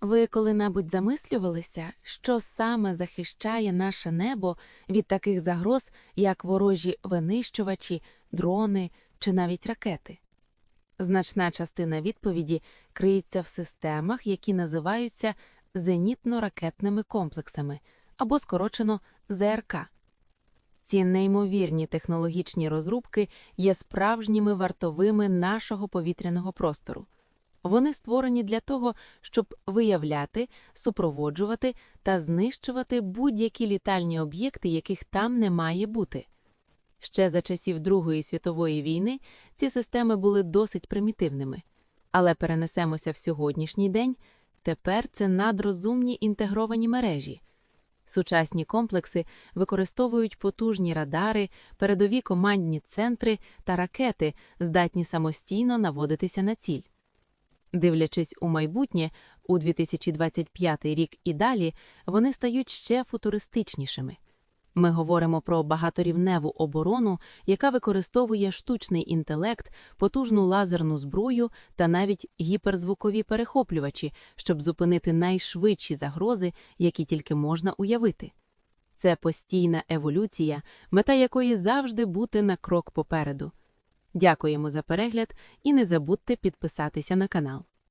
Ви коли-небудь замислювалися, що саме захищає наше небо від таких загроз, як ворожі винищувачі, дрони чи навіть ракети? Значна частина відповіді криється в системах, які називаються зенітно-ракетними комплексами або скорочено ЗРК. Ці неймовірні технологічні розрубки є справжніми вартовими нашого повітряного простору. Вони створені для того, щоб виявляти, супроводжувати та знищувати будь-які літальні об'єкти, яких там не має бути. Ще за часів Другої світової війни ці системи були досить примітивними, але перенесемося в сьогоднішній день. Тепер це надрозумні інтегровані мережі. Сучасні комплекси використовують потужні радари, передові командні центри та ракети, здатні самостійно наводитися на ціль. Дивлячись у майбутнє, у 2025 рік і далі, вони стають ще футуристичнішими. Ми говоримо про багаторівневу оборону, яка використовує штучний інтелект, потужну лазерну зброю та навіть гіперзвукові перехоплювачі, щоб зупинити найшвидші загрози, які тільки можна уявити. Це постійна еволюція, мета якої завжди бути на крок попереду. Дякуємо за перегляд і не забудьте підписатися на канал.